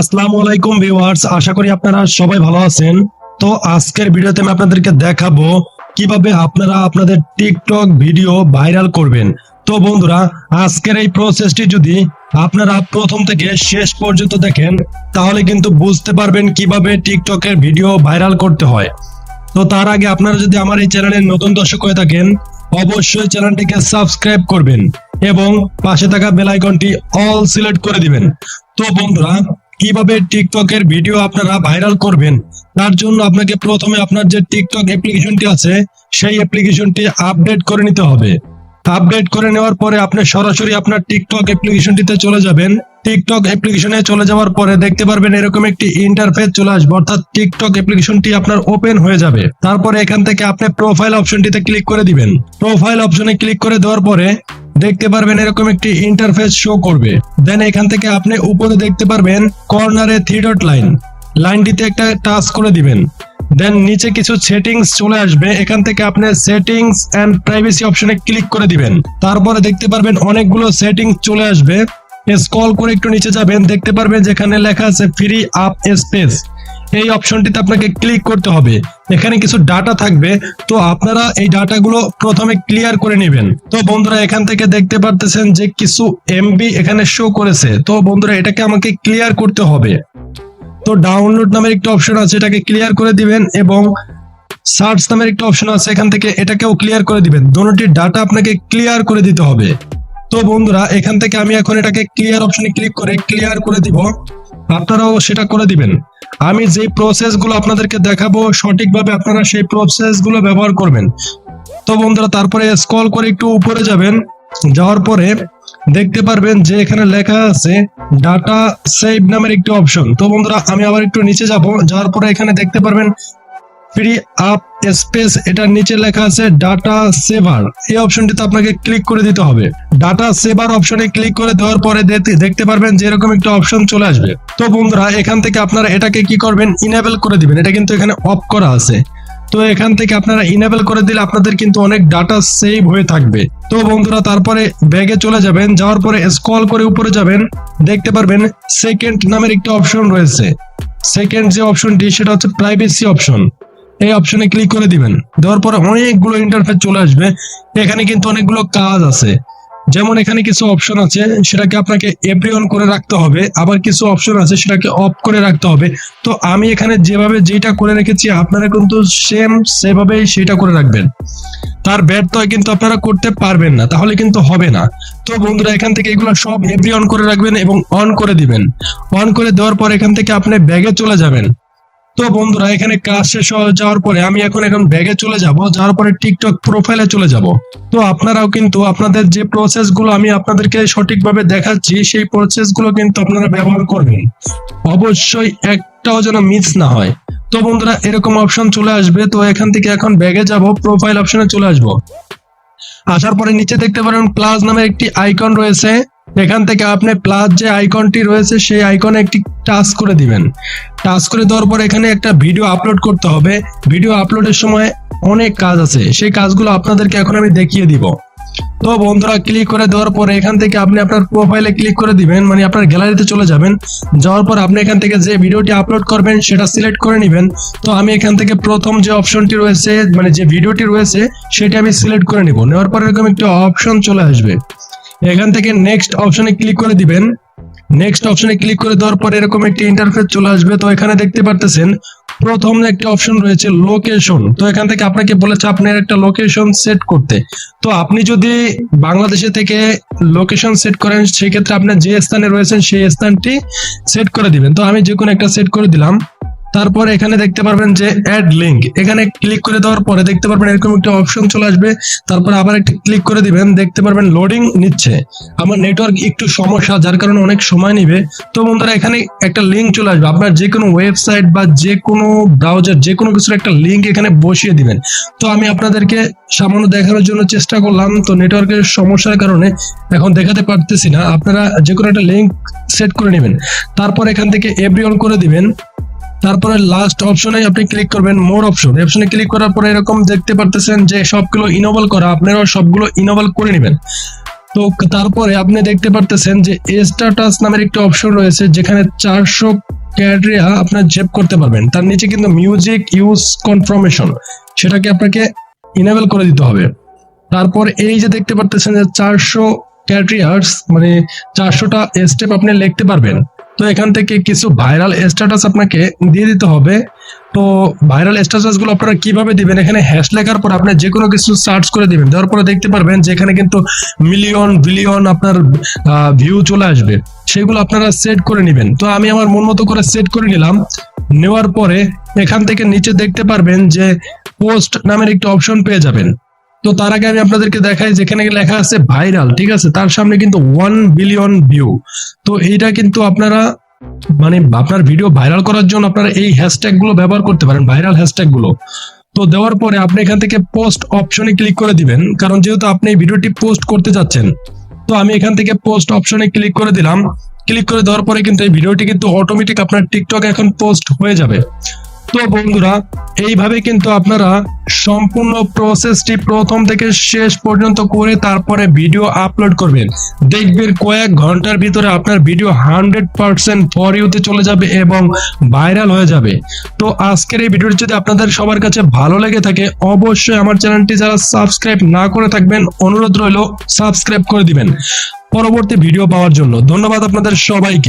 আসসালামু আলাইকুম ভিউয়ার্স, আশা করি আপনারা সবাই ভালো আছেন। তো আজকের ভিডিওতে আমি আপনাদেরকে দেখাবো কীভাবে আপনারা আপনাদের টিকটক ভিডিও ভাইরাল করবেন। তো বন্ধুরা, আজকের এই প্রসেসটি যদি আপনারা প্রথম থেকে শেষ পর্যন্ত দেখেন, তাহলে কিন্তু বুঝতে পারবেন কীভাবে টিকটকের ভিডিও ভাইরাল করতে হয়। তো তার আগে আপনারা যদি আমার এই চ্যানেলের নতুন দর্শক হয়ে থাকেন, অবশ্যই চ্যানেলটিকে সাবস্ক্রাইব করবেন এবং পাশে থাকা বেল আইকনটি অল সিলেক্ট করে দিবেন। তো বন্ধুরা কীভাবে টিকটকের ভিডিও আপনারা ভাইরাল করবেন, তার জন্য আপনাকে প্রথমে আপনার যে টিকটক অ্যাপ্লিকেশনটি আছে, সেই অ্যাপ্লিকেশনটি আপডেট করে নিতে হবে। আপডেট করে নেওয়ার পরে আপনি সরাসরি আপনার টিকটক অ্যাপ্লিকেশনটিতে চলে যাবেন। টিকটক অ্যাপ্লিকেশনে চলে যাওয়ার পরে দেখতে পারবেন এরকম একটি ইন্টারফেস চলে আসবে, অর্থাৎ টিকটক অ্যাপ্লিকেশনটি আপনার ওপেন হয়ে যাবে। তারপরে এখান থেকে আপনি প্রোফাইল অপশনটিতে ক্লিক করে দিবেন। প্রোফাইল অপশনে ক্লিক করে দেওয়ার পরে দেখতে পারবেন এরকম একটি ইন্টারফেস শো করবে। দেন এখান থেকে আপনি উপরে দেখতে পারবেন কর্নারে থ্রি ডট লাইন লাইনটিতে একটা টাচ করে দিবেন। দেন নিচে কিছু সেটিংস চলে আসবে। এখান থেকে আপনি সেটিংস এন্ড প্রাইভেসি অপশনে ক্লিক করে দিবেন। তারপরে দেখতে পারবেন অনেকগুলো সেটিংস চলে আসবে। স্ক্রল করে একটু নিচে যাবেন। দেখতে পারবেন যেখানে লেখা আছে ফ্রি আপ স্পেস এই অপশনটিতে আপনাকে ক্লিক করতে হবে। এখানে কিছু ডাটা থাকবে, তো আপনারা এই ডাটাগুলো প্রথমে ক্লিয়ার করে নেবেন। তো বন্ধুরা, এখান থেকে দেখতে পারতেছেন যে কিছু এমবি এখানে শো করেছে। তো বন্ধুরা, এটাকে আমাকে ক্লিয়ার করতে হবে। তো ডাউনলোড নামের একটা অপশন আছে, এটাকে ক্লিয়ার করে দিবেন এবং সার্চ নামের একটা অপশন আছে, এখান থেকে এটাকেও ক্লিয়ার করে দিবেন। দোনোটির ডাটা আপনাকে ক্লিয়ার করে দিতে হবে। তো বন্ধুরা, এখান থেকে আমি এখন এটাকে ক্লিয়ার অপশনে ক্লিক করে ক্লিয়ার করে দিব। আপনারাও সেটা করে দিবেন। আমি যে প্রসেসগুলো আপনাদেরকে দেখাবো, সঠিকভাবে আপনারা সেই প্রসেসগুলো ব্যবহার করবেন। তো বন্ধুরা, তারপরে স্ক্রল করে একটু উপরে যাবেন। যাওয়ার পরে দেখতে পারবেন যে এখানে লেখা আছে ডাটা সেভ নামের একটি অপশন তো বন্ধুরা, আমি আবার একটু নিচে যাব। যাওয়ার পরে এখানে দেখতে পারবেন ফ্রি আপ স্পেস এটার নিচে লেখা আছে ডাটা সেভার এই অপশনটিতে আপনাকে ক্লিক করে দিতে হবে। ডাটা সেভার অপশনে ক্লিক করে দেওয়ার পরে দেখতে- পারবেন যে এরকম একটা অপশন চলে আসবে। তো বন্ধুরা, এখান থেকে আপনারা এটাকে কি করবেন? ইনেবল করে দিবেন। এটা কিন্তু এখানে অফ করা আছে। তো এখান থেকে আপনারা ইনেবল করে দিলে আপনাদের কিন্তু অনেক ডাটা সেভ হয়ে থাকবে। তো বন্ধুরা, তারপরে ব্যাগে চলে যাবেন। যাওয়ার পরে স্ক্রল করে উপরে যাবেন। দেখতে পারবেন সেকেন্ড নামের একটা অপশন রয়েছে। সেকেন্ড যে অপশনটি সেটা হচ্ছে প্রাইভেসি অপশন এই অপশনে ক্লিক করে দিবেন। দেওয়ার পরে অনেকগুলো ইন্টারফেস চলে আসবে। এখানে কিন্তু অনেকগুলো কাজ আছে। যেমন এখানে কিছু অপশন আছে, সেটাকে আপনাকে এভরি অন করে রাখতে হবে। আবার কিছু অপশন আছে, সেটাকে অফ করে রাখতে হবে। তো আমি এখানে যেভাবে যেটা করে রেখেছি, আপনারা কিন্তু সেম সেভাবেই সেটা করে রাখবেন। তার ব্যর্থ হয় কিন্তু আপনারা করতে পারবেন না, তাহলে কিন্তু হবে না। তো বন্ধুরা, এখান থেকে এগুলো সব এভরি অন করে রাখবেন এবং অন করে দিবেন। অন করে দেওয়ার পর এখান থেকে আপনি ব্যাগে চলে যাবেন। তো বন্ধুরা, এখানে কাজ শেষ হয়ে যাওয়ার পরে আমি এখন এখন ব্যাগে চলে যাব। যাওয়ার পরে টিকটক প্রোফাইলে চলে যাব। তো আপনারাও কিন্তু আপনাদের যে প্রসেসগুলো আমি আপনাদেরকে সঠিকভাবে দেখাচ্ছি, সেই প্রসেসগুলো কিন্তু আপনারা ব্যবহার করবেন। অবশ্যই একটাও যেন মিস না হয়। তো বন্ধুরা, এরকম অপশন চলে আসবে। তো এখান থেকে এখন ব্যাগে যাব প্রোফাইল অপশনে চলে আসব। আসার পরে নিচে দেখতে পারেন প্লাস নামে একটি আইকন রয়েছে। এখান থেকে আপনি প্লাস যে আইকনটি রয়েছে, সেই আইকনে একটি টাচ করে দিবেন। টাচ করে দেওয়ার পর এখানে একটা ভিডিও আপলোড করতে হবে। ভিডিও আপলোডের সময় অনেক কাজ আছে। সেই কাজগুলো আপনাদেরকে এখন আমি দেখিয়ে দিব। তো বন্ধুরা ক্লিক করে দেওয়ার পরে এখান থেকে আপনি আপনার প্রোফাইলে ক্লিক করে দিবেন। মানে আপনার গ্যালারিতে চলে যাবেন। যাওয়ার পর আপনি এখান থেকে যে ভিডিওটি আপলোড করবেন, সেটা সিলেক্ট করে নেবেন। তো আমি এখান থেকে প্রথম যে অপশনটি রয়েছে মানে যে ভিডিওটি রয়েছে, সেটা আমি সিলেক্ট করে নিব। নেওয়ার পর এরকম একটি অপশন চলে আসবে। এখান থেকে নেক্সট অপশনে ক্লিক করে দিবেন। নেক্সট অপশনে ক্লিক করে দেওয়ার পর এরকম একটি ইন্টারফেস চলে আসবে। তো এখানে দেখতে পারতেছেন, প্রথম একটা অপশন রয়েছে লোকেশন তো এখান থেকে আপনাকে বলেছে আপনার একটা লোকেশন সেট করতে। তো আপনি যদি বাংলাদেশে থেকে লোকেশন সেট করেন সেই ক্ষেত্রে আপনার যে স্থানে রয়েছেন, সেই স্থানটি সেট করে দিবেন। তো আমি যে কোনো একটা সেট করে দিলাম। তারপর এখানে দেখতে পারবেন যে অ্যাড লিংক এখানে ক্লিক করে দেওয়ার পরে দেখতে পারবেন এরকম একটা অপশন চলে আসবে। তারপর আবার একটা ক্লিক করে দিবেন, দেখতে পারবেন লোডিং নিচ্ছে। আমার নেটওয়ার্ক একটু সমস্যা, যার কারণে অনেক সময় নেবে। তো বন্ধুরা, এখানে একটা লিঙ্ক চলে আসবে। আপনার যে কোনো ওয়েবসাইট বা যে কোনো ব্রাউজার যে কোনো কিছুর একটা লিঙ্ক এখানে বসিয়ে দিবেন। তো আমি আপনাদেরকে সামান্য দেখানোর জন্য চেষ্টা করলাম। তো নেটওয়ার্কের সমস্যার কারণে এখন দেখাতে পারতেছি না। আপনারা যে কোনো একটা লিঙ্ক সেট করে নেবেন। তারপর এখান থেকে এভরি অন করে দিবেন। তারপরে লাস্ট অপশনে আপনি ক্লিক করবেন মোর অপশন অপশনে ক্লিক করার পরে এরকম দেখতে পারতেছেন যে সবগুলো ইনোভল করা, আপনারাও সবগুলো ইনোভল করে নেবেন। তো তারপরে আপনি দেখতে পারতেছেন যে স্ট্যাটাস নামের একটা অপশন রয়েছে, যেখানে চারশো ক্যাটেরিয়া আপনার জেপ করতে পারবেন। তার নিচে কিন্তু মিউজিক ইউজ কনফার্মেশন সেটাকে আপনাকে ইনেবল করে দিতে হবে। তারপর এই যে দেখতে পারতেছেন যে চারশো ক্যাটরিয়ার্স মানে চারশোটা স্টেপ আপনি লিখতে পারবেন। তো এখান থেকে কিছু ভাইরাল স্ট্যাটাস আপনাকে দিয়ে দিতে হবে। তো ভাইরাল স্ট্যাটাসগুলো আপনারা কীভাবে দিবেন? এখানে হ্যাশ লেখার পর আপনি যে কোনো কিছু সার্চ করে দিবেন। দেওয়ার পরে দেখতে পারবেন যে এখানে কিন্তু মিলিয়ন বিলিয়ন আপনার ভিউ চলে আসবে। সেগুলো আপনারা সেট করে নেবেন। তো আমি আমার মন মতো করে সেট করে নিলাম। নেওয়ার পরে এখান থেকে নিচে দেখতে পারবেন যে পোস্ট নামের একটি অপশন পেয়ে যাবেন। তো তার আগে আমি আপনাদেরকে দেখাই, যেখানে লেখা আছে ভাইরাল, ঠিক আছে? তার সামনে কিন্তু ওয়ান বিলিয়ন ভিউ তো এইটা কিন্তু আপনারা মানে আপনার ভিডিও ভাইরাল করার জন্য আপনারা এই হ্যাশট্যাগগুলো ব্যবহার করতে পারেন ভাইরাল হ্যাশট্যাগগুলো। তো দেওয়ার পরে আপনি এখান থেকে পোস্ট অপশনে ক্লিক করে দিবেন, কারণ যেহেতু আপনি এই ভিডিওটি পোস্ট করতে যাচ্ছেন, তো আমি এখান থেকে পোস্ট অপশনে ক্লিক করে দিলাম। ক্লিক করে দেওয়ার পরে কিন্তু এই ভিডিওটি কিন্তু অটোমেটিক আপনার টিকটক এখন পোস্ট হয়ে যাবে। তো বন্ধুরা, এইভাবে কিন্তু আপনারা সম্পূর্ণ প্রসেসটি প্রথম থেকে শেষ পর্যন্ত করে তারপরে ভিডিও আপলোড করবেন। দেখবেন কয়েক ঘণ্টার ভিতরে আপনার ভিডিও হান্ড্রেড পার্সেন্ট ফর ইউতে চলে যাবে এবং ভাইরাল হয়ে যাবে। তো আজকের এই ভিডিওটি যদি আপনাদের সবার কাছে ভালো লেগে থাকে, অবশ্যই আমার চ্যানেলটি যারা সাবস্ক্রাইব না করে থাকবেন, অনুরোধ রইল সাবস্ক্রাইব করে দিবেন। পরবর্তী ভিডিও পাওয়ার জন্য ধন্যবাদ আপনাদের সবাইকে।